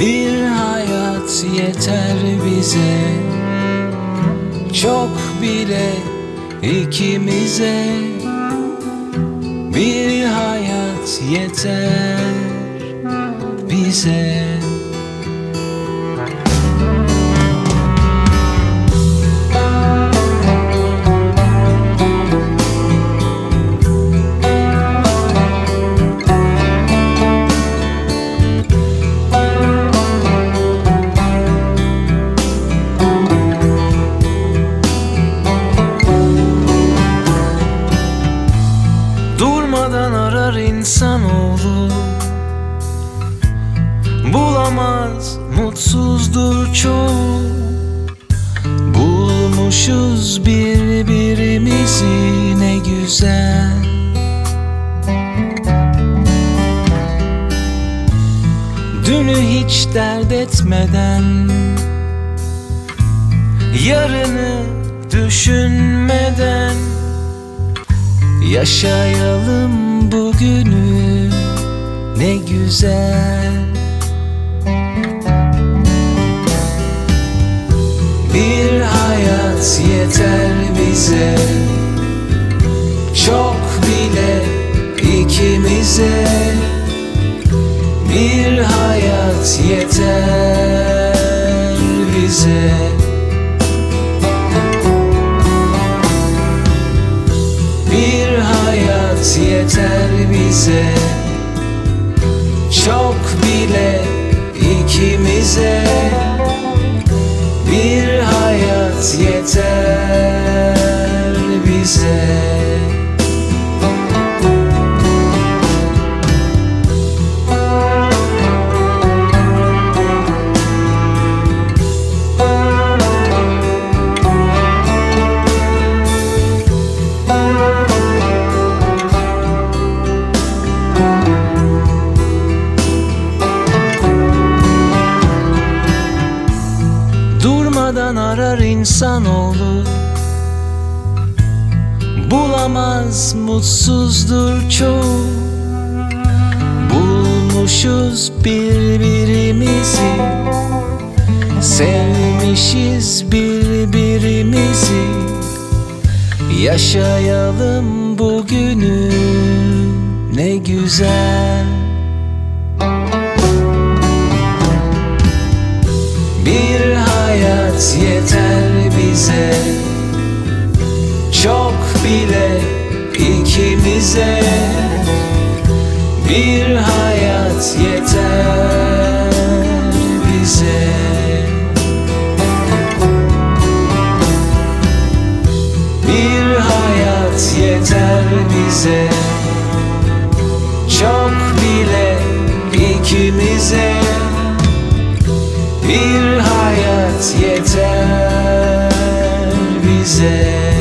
Bir hayat yeter bize. Çok bile ikimize. Bir hayat yeter bize Arar insanoğlu Bulamaz mutsuzdur çoğu. Bulmuşuz birbirimizi ne güzel. Dünü hiç dert etmeden Yarını düşünmeden Yaşayalım bugünü ne güzel. Bir hayat yeter bize. Çok bile ikimize. Bir hayat yeter hayat yeter bize. Çok bile ikimize. Bir hayat yeter bize Durmadan arar insanoğlu. Bulamaz mutsuzdur çoğu. Bulmuşuz birbirimizi. Sevmişiz birbirimizi. Yaşayalım bugünü. Ne güzel hayat yeter bize. Çok bile ikimize. Bir hayat yeter bize. Bir hayat yeter bize. Çok bile quiser.